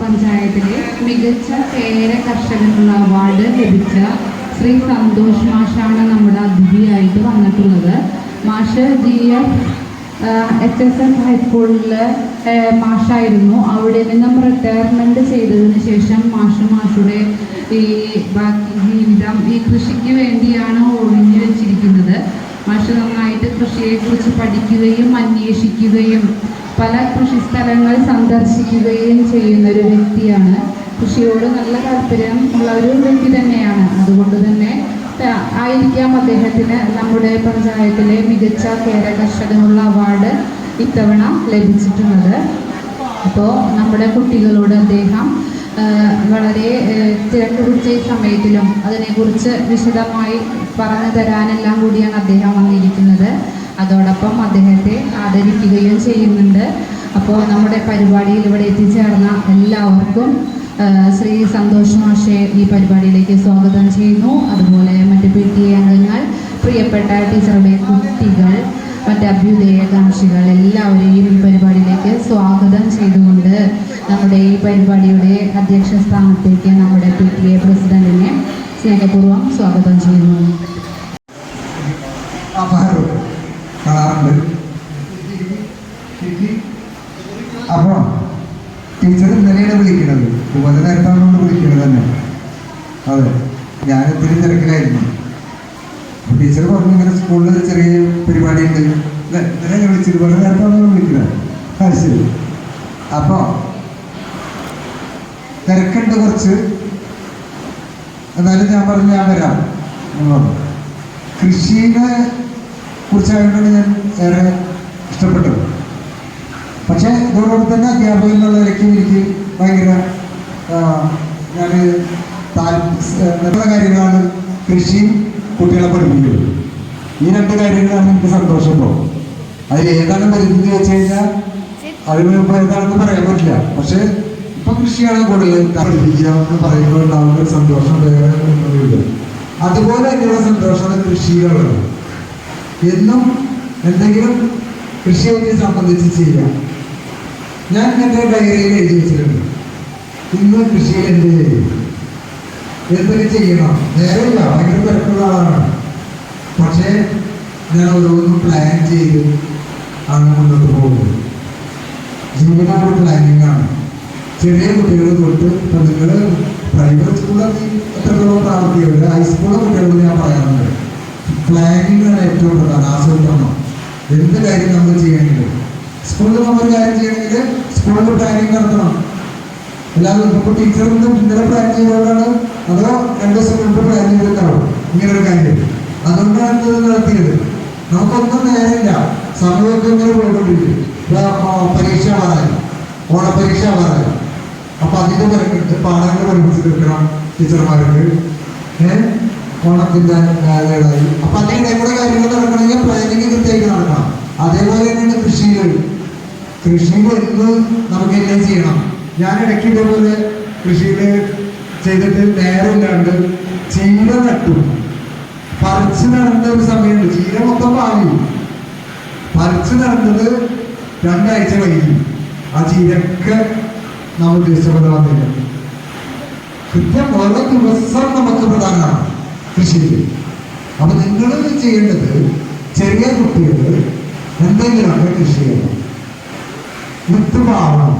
പഞ്ചായത്തിലെ മികച്ച പേര കർഷകനുള്ള അവാർഡ് ലഭിച്ച ശ്രീ സന്തോഷ് മാഷാണ് നമ്മുടെ അതിഥിയായിട്ട് വന്നിട്ടുള്ളത്. മാഷ് G F H S M ഹൈസ്കൂളിലെ മാഷായിരുന്നു. അവിടെ നിന്നും റിട്ടയർമെന്റ് ചെയ്തതിന് ശേഷം മാഷ് മാഷുടെ ഈ ബാക്കി ജീവിതം ഈ കൃഷിക്ക് വേണ്ടിയാണ് ഒഴിഞ്ഞു വെച്ചിരിക്കുന്നത്. മാഷ് നന്നായിട്ട് കൃഷിയെക്കുറിച്ച് പഠിക്കുകയും അന്വേഷിക്കുകയും പല കൃഷി സ്ഥലങ്ങൾ സന്ദർശിക്കുകയും ചെയ്യുന്ന ഒരു വ്യക്തിയാണ്. കൃഷിയോട് നല്ല താല്പര്യം ഉള്ള ഒരു വ്യക്തി തന്നെയാണ്. അതുകൊണ്ട് തന്നെ ആയിരിക്കാം അദ്ദേഹത്തിന് നമ്മുടെ പഞ്ചായത്തിലെ മികച്ച കേര കർഷകനുള്ള അവാർഡ് ഇത്തവണ ലഭിച്ചിട്ടുള്ളത്. അപ്പോൾ നമ്മുടെ കുട്ടികളോട് അദ്ദേഹം വളരെ തിരക്ക് പിടിച്ച സമയത്തിലും അതിനെക്കുറിച്ച് വിശദമായി പറഞ്ഞു തരാനെല്ലാം കൂടിയാണ് അദ്ദേഹം വന്നിരിക്കുന്നത്. അതോടൊപ്പം അദ്ദേഹത്തെ ആദരിക്കുകയും ചെയ്യുന്നുണ്ട്. അപ്പോൾ നമ്മുടെ പരിപാടിയിൽ ഇവിടെ എത്തിച്ചേർന്ന എല്ലാവർക്കും ശ്രീ സന്തോഷ് മാഷെ ഈ പരിപാടിയിലേക്ക് സ്വാഗതം ചെയ്യുന്നു. അതുപോലെ മറ്റ് പി ടി അംഗങ്ങൾ പ്രിയപ്പെട്ട ടീച്ചറുടെ കുട്ടികൾ മറ്റ് അഭ്യുദയകാംക്ഷികൾ എല്ലാവരെയും ഈ പരിപാടിയിലേക്ക് സ്വാഗതം ചെയ്തുകൊണ്ട് നമ്മുടെ ഈ പരിപാടിയുടെ അധ്യക്ഷ സ്ഥാനത്തേക്ക് നമ്മുടെ പി ടി എ പ്രസിഡന്റിനെ സ്നേഹപൂർവം സ്വാഗതം ചെയ്യുന്നു. അപ്പോൾ ടീച്ചർ ഇന്നലെയാണ് വിളിക്കുന്നത്. ഉപത നേരത്താണ് വിളിക്കുന്നത് തന്നെ. അതെ ഞാൻ ഒത്തിരി തിരക്കിലായിരുന്നു ടീച്ചർ പറഞ്ഞു ഇങ്ങനെ സ്കൂളിൽ ചെറിയ പരിപാടി ഉണ്ട് ഇന്നലെ ഞാൻ വിളിച്ചത് വളരെ നേരത്താണ് വിളിക്കുന്നത്. അത് ശരി. അപ്പോൾ തിരക്കുണ്ട് കുറച്ച്. എന്നാലും ഞാൻ പറഞ്ഞു ഞാൻ വരാം. എന്ന് കുറിച്ചായിട്ടാണ് ഞാൻ ഏറെ ഇഷ്ടപ്പെട്ടത് പക്ഷേ ഇതോടൊപ്പം തന്നെ അധ്യാപകൻ എന്നുള്ള നിലയ്ക്ക് എനിക്ക് ഭയങ്കര ഞാൻ താല്പര്യ കാര്യങ്ങളാണ് കൃഷിയും കുട്ടികളെ പഠിപ്പിക്കുന്നത്. ഈ രണ്ട് കാര്യങ്ങളാണ് എനിക്ക് സന്തോഷം ഇപ്പോൾ അതിൽ ഏതാണ് വരുന്നത് വെച്ച് കഴിഞ്ഞാൽ അതിന് മുമ്പ് ഏതാണെന്ന് പറയാൻ പറ്റില്ല. പക്ഷേ ഇപ്പൊ കൃഷിയാണ് കൂടുതൽ പഠിപ്പിക്കുക എന്ന് പറയുമ്പോൾ ഉണ്ടാകുന്ന ഒരു സന്തോഷം വേറെ അതുപോലെ തന്നെയുള്ള സന്തോഷമാണ് കൃഷിയിലുള്ളത്. എന്നും എന്തെങ്കിലും കൃഷിയെ സംബന്ധിച്ച് ചെയ്യാം. ഞാൻ എന്റെ ഡയറിയിൽ എഴുതി വെച്ചിട്ടുണ്ട്. ഇന്ന് കൃഷിയിൽ എന്ത് ചെയ്യും? എന്തൊക്കെ ചെയ്യണം? നേരമില്ല ഭയങ്കര തിരക്കുള്ള ആളാണ്. പക്ഷേ ഞാൻ ഓരോന്നും പ്ലാൻ ചെയ്ത് അങ്ങ് മുന്നോട്ട് പോകുന്നു. ജീവിതം ഒരു പ്ലാനിങ് ആണ്. ചെറിയ കുട്ടികൾ തൊട്ട് ഇപ്പം നിങ്ങൾ പ്രൈവറ്റ് സ്കൂളിൽ എത്രത്തോളം പ്രാവർത്തികമില്ല ഹൈസ്കൂളിലെ കുട്ടികളോട് ഞാൻ പറയാറുണ്ട്. പ്ലാനിങ് ആണ് ഏറ്റവും പ്രധാനം. ആസൂത്രണം എന്ത് കാര്യം നമ്മൾ ചെയ്യേണ്ടത് സ്കൂളിൽ നമ്മൾ കാര്യം ചെയ്യണമെങ്കിൽ സ്കൂളിൽ പ്ലാനിങ് നടത്തണം. എല്ലാവരും ഇപ്പോൾ ടീച്ചർ ഇന്നലെ പ്ലാൻ ചെയ്തുകൊണ്ടാണ് അതോ രണ്ട് ദിവസം മുമ്പ് പ്ലാൻ ചെയ്തിട്ടുണ്ടാവും. ഇങ്ങനെ ഒരു കാര്യം. അതുകൊണ്ടാണ് ഇത് നടത്തിയത്. നമുക്കൊന്നും നേരമില്ല. സമയമൊക്കെ ഇങ്ങനെ പോയിക്കൊണ്ടിരിക്കും. പരീക്ഷ ആവാറായി ഓണപരീക്ഷ ആവാറായി അപ്പൊ അതിന്റെ പാഠങ്ങൾ പഠിപ്പിച്ചു തീർക്കണം ടീച്ചർമാർക്ക് ഏഹ് ഓണത്തിന്റെ കാലയളായി അപ്പൊ അതിന്റെ കൂടെ കാര്യങ്ങൾ നടക്കണമെങ്കിൽ പ്ലാനിങ് കൃത്യമായിട്ട് നടക്കണം. അതേപോലെ തന്നെയാണ് കൃഷികൾ കൃഷിയിൽ എന്ന് നമുക്ക് എല്ലാം ചെയ്യണം. ഞാൻ ഇടയ്ക്ക് ഇതേപോലെ കൃഷിയിൽ ചെയ്തിട്ട് നേരമില്ലാണ്ട് ചീര നട്ടു. പറിച്ച് നടന്ന ഒരു സമയമുണ്ട്. ചീര മൊത്തം പാലി പറിച്ച് നടന്നത് രണ്ടാഴ്ച വൈകി ആ ചീരക്ക് നമ്മൾ ഉദ്ദേശിച്ച പോലെ വന്നില്ല. കൃത്യം ഓരോ ദിവസം നമുക്ക് പ്രധാനമാണ്. കൃഷിയിൽ അപ്പൊ നിങ്ങൾ ചെയ്യേണ്ടത് ചെറിയ കുട്ടികൾ എന്തെങ്കിലുമൊക്കെ കൃഷി ചെയ്യണം. വിത്ത് പാവണം.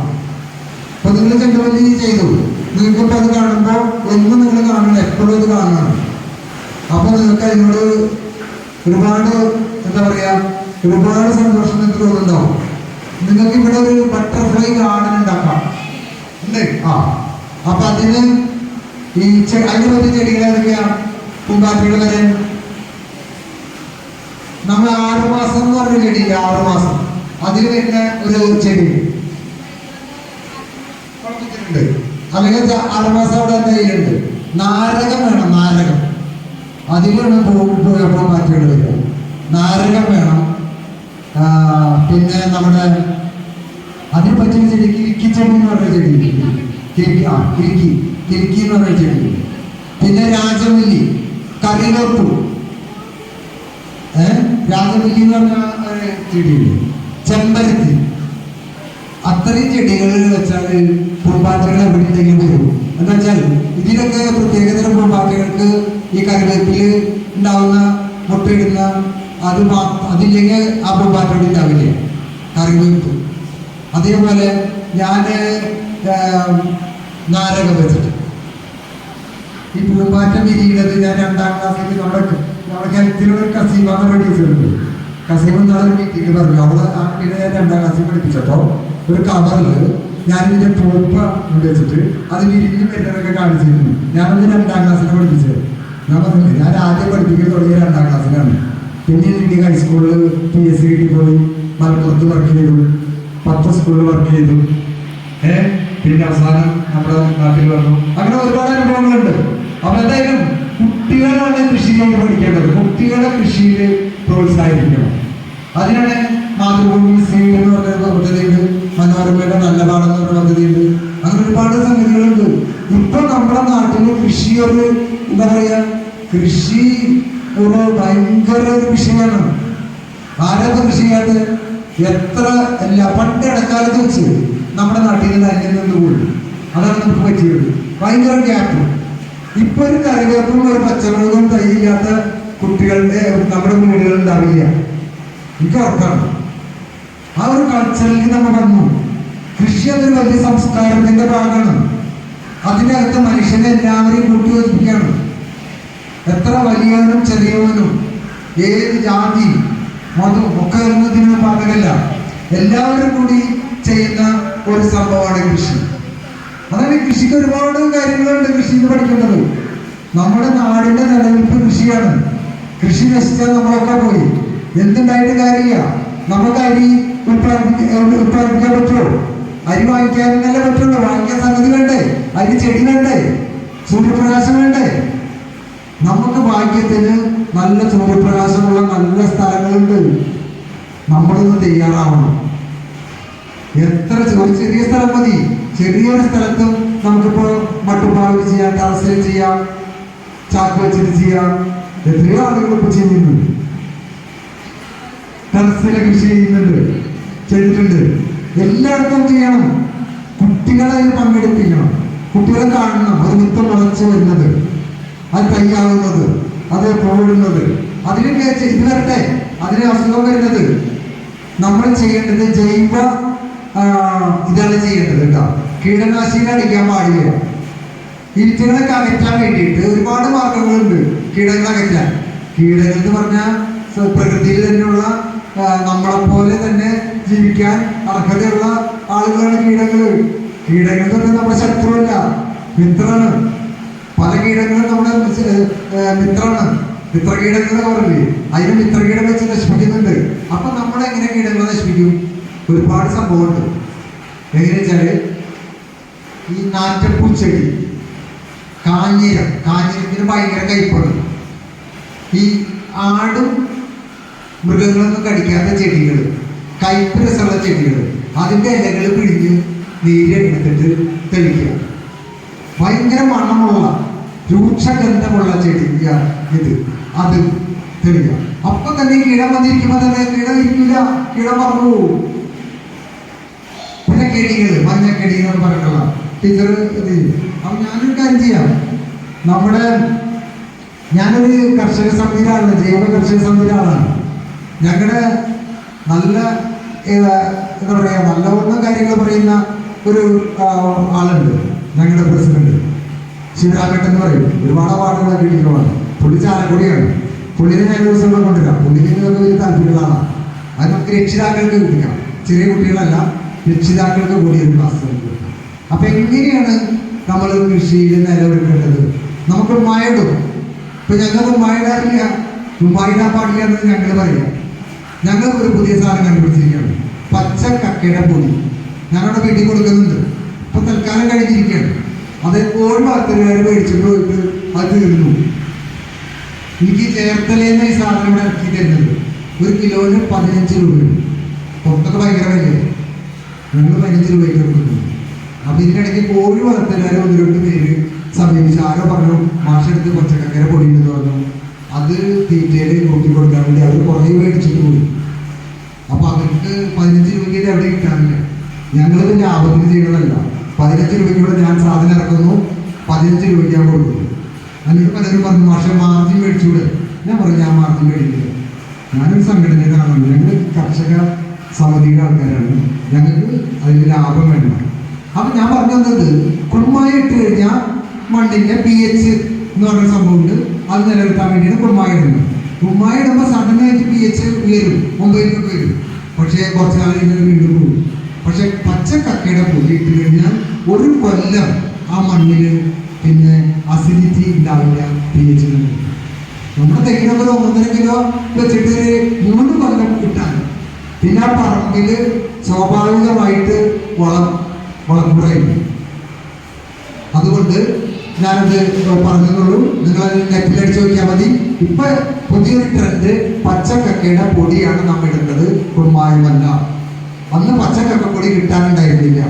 അപ്പൊ നിങ്ങൾ ചെണ്ടവല്ലി ചെയ്തു. നിങ്ങൾക്കിപ്പോ അത് കാണുമ്പോൾ എന്നും നിങ്ങൾ കാണണം എപ്പോഴും ഇത് കാണണം. അപ്പൊ നിങ്ങൾക്ക് അതിനോട് ഒരുപാട് എന്താ പറയാ ഒരുപാട് സന്തോഷം നിങ്ങൾക്ക് തോന്നുന്നുണ്ടാവും നിങ്ങൾക്ക് ഇവിടെ ഒരു ബട്ടർഫ്ലൈ ഗാർഡൻ ഉണ്ടാക്കാം. ഉണ്ട്? ആ. അപ്പൊ അതിന് ഈ അതിന് പറ്റിയ ചെടികൾ ഏതൊക്കെയാണ് പൂമ്പാറ്റകൾ വരെ നമ്മൾ ആറ് മാസം എന്ന് പറഞ്ഞ ചെടിയില്ല ആറുമാസം. അതിൽ വരുന്ന ഒരു ചെടി. ഉണ്ട് അല്ലെങ്കിൽ ആറുമാസം ആറ് മാസം അവിടെ എന്തെങ്കിലുണ്ട് നാരകം. വേണം നാരകം അതിലാണ് പൂമ്പാറ്റകൾ വരിക നാരകം വേണം. പിന്നെ നമ്മുടെ അതിന് പറ്റിയ ചെടി കിരിക്കി ചെടി എന്ന് പറഞ്ഞ ചെടി. കിരിക്കി ആ കിരിക്കി. കിരിക്കി എന്ന് പറഞ്ഞ ചെടി. പിന്നെ രാജമല്ലി. കറിവേപ്പ്. ഏഹ് എന്ന് പറഞ്ഞ ചെടിയുണ്ട് ചെമ്പരത്തി. അത്രയും ചെടികൾ വെച്ചാൽ പൂമ്പാറ്റകൾ എവിടെ ഉണ്ടെങ്കിലും വരും എന്താ വെച്ചാൽ ഇതിലൊക്കെ പ്രത്യേകതരം പൂമ്പാറ്റകൾക്ക് ഈ കറിവേപ്പിൽ ഉണ്ടാവുന്ന മുട്ടയിടുന്ന അത് അതില്ലെങ്കിൽ ആ പൂമ്പാറ്റകൾ ഉണ്ടാവില്ല? കറിവേപ്പ്. അതേപോലെ ഞാൻ നാരകം വെച്ചിട്ട് ഈ പൂമ്പാറ്റ വിരിയുന്നത് ഞാൻ രണ്ടാം ക്ലാസ്സിൽ നമ്മുടെ നമ്മുടെ ഹെൽത്തിലുള്ള ഒരു കസീമ എന്ന് പഠിച്ചിട്ടുണ്ട് കസീമ എന്നാളൊരു മീറ്റിംഗ് പറഞ്ഞു. അവൾ ആ കുട്ടിയെ ഞാൻ രണ്ടാം ക്ലാസ്സിൽ പഠിപ്പിച്ചപ്പോൾ ഒരു കവറിൽ ഞാൻ ഇതിന്റെ പൂപ്പ വെച്ചിട്ട് അത് വിരിഞ്ഞ് വരുന്നതൊക്കെ കാണിച്ചിരുന്നു. ഞാനത് രണ്ടാം ക്ലാസ്സിൽ പഠിപ്പിച്ചത്. ഞാൻ പറഞ്ഞില്ലേ ഞാൻ ആദ്യം പഠിപ്പിക്കാൻ തുടങ്ങിയ രണ്ടാം ക്ലാസ്സിലാണ് പിന്നെ എനിക്ക് ഹൈസ്കൂളിൽ പി എസ് സി കിട്ടി പോയി. മലപ്പുറത്ത് വർക്ക് ചെയ്തു. പത്ത് സ്കൂളിൽ വർക്ക് ചെയ്തു. ഏ? പിന്നെ അവസാനം നമ്മുടെ നാട്ടിൽ വന്നു. അങ്ങനെ ഒരുപാട് അനുഭവങ്ങളുണ്ട്. അപ്പൊ എന്തായാലും കുട്ടികളാണ് കൃഷിയിലേക്ക് പഠിക്കേണ്ടത്. കുട്ടികളെ കൃഷിയിൽ പ്രോത്സാഹിപ്പിക്കണം. അതിനാണ് മാതൃഭൂമി സീഡ് എന്ന് പറയുന്ന പദ്ധതിയുണ്ട് മനോരമയുടെ നല്ല പാടം എന്ന് പറയുന്ന പദ്ധതിയുണ്ട് അങ്ങനെ ഒരുപാട് സംഗതികളുണ്ട്. ഇപ്പൊ നമ്മുടെ നാട്ടിൽ കൃഷി ഒരു എന്താ പറയാ കൃഷി ഒരു ഭയങ്കര ഒരു വിഷയമാണ്. ആരൊക്കെ കൃഷി ചെയ്യാത്ത എത്ര അല്ല പണ്ട് ഇടക്കാലത്ത് വെച്ച് നമ്മുടെ നാട്ടിൽ നിന്ന് അന്യം നിന്ന് പോയി. അതാണ് നമുക്ക് പറ്റിയത്. ഭയങ്കര ഗ്യാപ്പ്. ഇപ്പൊ ഒരു കറിവേപ്പും ഒരു പച്ചമുളകും തൈയില്ലാത്ത കുട്ടികളുടെ നമ്മുടെ വീടുകളിൽ ഉണ്ടാവില്ല എനിക്ക് ഉറപ്പാണ്. ആ ഒരു കൾച്ചറിലേക്ക് നമ്മൾ വന്നു. കൃഷി അതൊരു വലിയ സംസ്കാരത്തിന്റെ ഭാഗമാണ്. അതിനകത്ത് മനുഷ്യനെ എല്ലാവരെയും കൂട്ടി കൂട്ടിയോജിപ്പിക്കുകയാണ്. എത്ര വലിയവനും ചെറിയവനും ഏത് ജാതി മതം ഒക്കെ പാകമല്ല എല്ലാവരും കൂടി ചെയ്യുന്ന ഒരു ഈ കൃഷിക്ക് ഒരുപാട് കാര്യങ്ങളുണ്ട് കൃഷിയിൽ പഠിക്കേണ്ടത്. നമ്മുടെ നാടിന്റെ നിലനിൽപ്പ് കൃഷിയാണ്. കൃഷി നശിച്ചാൽ നമ്മളൊക്കെ പോയി. എന്തുണ്ടായിട്ട് കാര്യമില്ല. നമുക്ക് അരി ഉത്പാദിപ്പിക്കാൻ ഉത്പാദിപ്പിക്കാൻ പറ്റുമോ? അരി വാങ്ങിക്കാനല്ലേ പറ്റുള്ളൂ. വാങ്ങിക്കാൻ സംഗതി വേണ്ടേ? അരി ചെടി വേണ്ടേ? സൂര്യപ്രകാശം വേണ്ടേ? നമുക്ക് ഭാഗ്യത്തിന് നല്ല സൂര്യപ്രകാശമുള്ള നല്ല സ്ഥലങ്ങളുണ്ട്. നമ്മളൊന്ന് തയ്യാറാവണം. എത്ര ചെറിയ സ്ഥലം മതി. ചെറിയൊരു സ്ഥലത്തും നമുക്കിപ്പോ മട്ടുപ്പാവിൽ ചെയ്യാം ടെറസിൽ ചെയ്യാം ചാക്ക് വെച്ചിട്ട് ചെയ്യാം എത്രയോ ആളുകൾ ഇപ്പൊ ചെയ്യുന്നുണ്ട്. ടെറസിലെ കൃഷി ചെയ്യുന്നുണ്ട് ചെയ്തിട്ടുണ്ട്. എല്ലായിടത്തും ചെയ്യണം. കുട്ടികളെ അതിൽ പങ്കെടുപ്പിക്കണം കുട്ടികളെ കാണണം. അത് നിത്യം മുളച്ച് വരുന്നത്. അത് തയ്യാവുന്നത് അത് പോടുന്നത്. അതിനും ചെ- ഇത് വരട്ടെ. അതിന് അസുഖം വരുന്നത്. നമ്മൾ ചെയ്യേണ്ടത് ജൈവ ഇതാണ് ചെയ്യേണ്ടത് കേട്ടോ. കീടനാശിനി അടിക്കാൻ പാടില്ല ഈച്ചകളൊക്കെ അകറ്റാൻ വേണ്ടിയിട്ട് ഒരുപാട് മാർഗങ്ങളുണ്ട് കീടങ്ങൾ അകറ്റാൻ കീടങ്ങൾ എന്ന് പറഞ്ഞാൽ പ്രകൃതിയിൽ തന്നെയുള്ള നമ്മളെപ്പോലെ തന്നെ ജീവിക്കാൻ അർഹതയുള്ള ആളുകളാണ് കീടങ്ങൾ. കീടങ്ങൾ എന്ന് പറഞ്ഞാൽ നമ്മുടെ ശത്രുവല്ല മിത്രമാണ്. പല കീടങ്ങളും നമ്മുടെ മിത്ര മിത്രമാണ്. മിത്രകീടങ്ങൾ പറഞ്ഞില്ലേ അതിന് മിത്രകീടം വെച്ച് നശിപ്പിക്കുന്നുണ്ട്. അപ്പൊ നമ്മൾ എങ്ങനെ കീടങ്ങളെ നശിപ്പിക്കും? ഒരുപാട് സംഭവമുണ്ട്. എങ്ങനെ വെച്ചാൽ ഈ നാറ്റപ്പൂച്ചെടി കാഞ്ഞിരം കാഞ്ഞിരത്തിന് ഭയങ്കര കയ്പാണ് ഈ ആടും മൃഗങ്ങളൊന്നും കടിക്കാത്ത ചെടികൾ കയ്പ് രസമുള്ള ചെടികൾ അതിന്റെ ഇലകൾ പിഴിഞ്ഞ് നീരെടുത്തിട്ട് തെളിക്കുക. ഭയങ്കര മണമുള്ള രൂക്ഷഗന്ധമുള്ള ചെടിയാണ് ഇത്. അത് തെളിയുക. അപ്പൊ തന്നെ കീടം വന്നിരിക്കുമ്പോൾ തന്നെ കീടം ഇരിക്കില്ല കീടം പറഞ്ഞു പിന്നെ കെടികൾ മഞ്ഞക്കെടി പറഞ്ഞുള്ള ടീച്ചർ ഇത് അപ്പം ഞാനൊരു കാര്യം ചെയ്യാം. നമ്മുടെ ഞാനൊരു കർഷക സമിതിയിലാണ് ജൈവ കർഷക സമിതിയിലാണ് ഞങ്ങളുടെ നല്ല എന്താ പറയുക നല്ല ഒന്നും കാര്യങ്ങൾ പറയുന്ന ഒരു ആളുണ്ട് ഞങ്ങളുടെ പ്രസിഡന്റ്. ശിവരാഘട്ടൻ എന്ന് പറയും. ഒരുപാട് അവാർഡുകളൊക്കെ കിട്ടിയിട്ടുള്ളതാണ്. പുള്ളി ചാലക്കുടിയാണ്. പുള്ളിനെ ഞാൻ ദിവസം ഇവിടെ കൊണ്ടുവരാം. പുള്ളിക്ക് ഇതൊക്കെ വലിയ താല്പര്യങ്ങളാണ് അത് നമുക്ക് രക്ഷിതാക്കൾക്ക് കിട്ടിക്കാം. ചെറിയ കുട്ടികളല്ല രക്ഷിതാക്കൾക്ക് കൂടി ഒരു ക്ലാസ് കൊടുക്കാം അപ്പൊ എങ്ങനെയാണ് നമ്മൾ കൃഷിയിൽ നിലനിൽക്കേണ്ടത് നമുക്ക് മഴടും ഇപ്പൊ ഞങ്ങൾക്ക് മഴയിടാറില്ല മഴയിടാൻ പാടില്ല എന്ന് ഞങ്ങൾ പറയാം. ഞങ്ങൾ ഒരു പുതിയ സാധനം കണ്ടുപിടിച്ചിരിക്കുകയാണ്. പച്ച കക്കയുടെ പൊടി ഞങ്ങളുടെ വീട്ടിൽ കൊടുക്കുന്നുണ്ട്. ഇപ്പൊ തൽക്കാലം കഴിഞ്ഞിരിക്കുകയാണ്. അത് പത്തുകാർ മേടിച്ചിട്ട് പോയിട്ട് അത് തീർന്നു. എനിക്ക് ചേർത്തലേന്ന് ഈ സാധനം ഇവിടെ ഇറക്കി തരുന്നത് ഒരു കിലോന് പതിനഞ്ച് രൂപയുണ്ട് പുറത്തൊക്കെ ഭയങ്കര വിലയാണ് ഞങ്ങൾ പതിനഞ്ച് രൂപയ്ക്ക് കൊടുക്കുന്നു. അപ്പൊ ഇതിനിടയ്ക്ക് കോഴി വളർത്തലുകാർ ഒന്ന് രണ്ട് പേര് സമീപിച്ചു ആരോ പറഞ്ഞു മാഷെടുത്ത് പച്ചക്കക്കര പൊടിയെന്ന് പറഞ്ഞു. അത് തീറ്റയിൽ കൂട്ടി കൊടുക്കാൻ വേണ്ടി അവർ കുറേ മേടിച്ചിട്ട് പോയി. അപ്പൊ അവർക്ക് പതിനഞ്ച് രൂപയ്ക്ക് അവിടെ കിട്ടാറില്ല. ഞങ്ങളിത് ലാഭത്തിന് ചെയ്യണതല്ല. പതിനഞ്ച് രൂപയ്ക്കൂടെ ഞാൻ സാധനം ഇറക്കുന്നു. പതിനഞ്ച് രൂപയ്ക്ക് ഞാൻ കൊടുക്കുന്നു. അല്ലെങ്കിൽ പലരും പറഞ്ഞു മാഷെ മാർജിൻ മേടിച്ചൂടെ? ഞാൻ പറഞ്ഞു ഞാൻ മാർജിൻ മേടിക്കില്ല. ഞാനൊരു സംഘടനയിലാണ് ഞങ്ങൾ കർഷക സമിതിയുടെ ആൾക്കാരാണ്. ഞങ്ങൾക്ക് അതിൽ ലാഭം വേണം. പറഞ്ഞു തന്നത് കുടുംബമായി ഇട്ട് കഴിഞ്ഞാൽ മണ്ണിന്റെ പി എച്ച് എന്ന് പറയുന്ന സംഭവമുണ്ട്. അത് നിലനിർത്താൻ വേണ്ടിയാണ് കുടുംബമായി ഇടുന്നത്. കുടുംബമായി ഇടുമ്പോൾ സഡനായിട്ട് പി എച്ച് ഉയരും. ഒമ്പതിലേക്ക് വരും. പക്ഷേ കുറച്ച് കാലം കഴിഞ്ഞാൽ വീണ്ടും പോകും പക്ഷെ പച്ച കക്കയുടെ പൊടി ഇട്ട് കഴിഞ്ഞാൽ ഒരു കൊല്ലം ആ മണ്ണിൽ പിന്നെ അസിഡിറ്റി ഉണ്ടാവില്ല പി എച്ച് നമ്മുടെ തെങ്ങിനൊക്കെ ഒരു ഒന്നര കിലോ വെച്ചിട്ട് ഒരു മൂന്ന് കൊല്ലം കിട്ടാൻ പിന്നെ ആ പറമ്പിൽ സ്വാഭാവികമായിട്ട് വളം കുറയും അതുകൊണ്ട് ഞാനത് പറഞ്ഞതുള്ളൂ. നിങ്ങൾ നെറ്റിലടിച്ച് നോക്കിയാൽ മതി. ഇപ്പൊ പുതിയൊരു ട്രെൻഡ് പച്ചക്കക്കയുടെ പൊടിയാണ് നമ്മൾ ഇടുന്നത് കുമ്മായമല്ല. അന്ന് പച്ചക്കക്ക പൊടി കിട്ടാനുണ്ടായിരുന്നില്ല.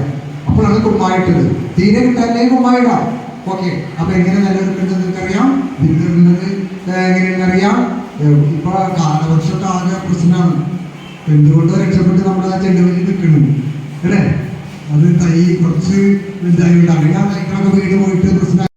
അപ്പോഴാണ് കുമ്മായിട്ടത്. തീരെ കിട്ടാനേ കുമ്മായിടാം. ഓക്കെ അപ്പൊ എങ്ങനെ നിലനിൽക്കുന്നത് നിങ്ങൾക്കറിയാം? നിലനിൽക്കുന്നത് എങ്ങനെയാണെന്ന് അറിയാം? ഇപ്പൊ കാലവർഷമൊക്കെ ആകെ പ്രശ്നമാണ്. എന്തുകൊണ്ട് രക്ഷപ്പെട്ട് നമ്മുടെ ആ ചെണ്ടുവലി നിൽക്കുന്നു? അല്ലേ? അത് തൈ കുറച്ച് ഇതായി അറിയാം തൈകളൊക്കെ വീട് പോയിട്ട് പ്രശ്നം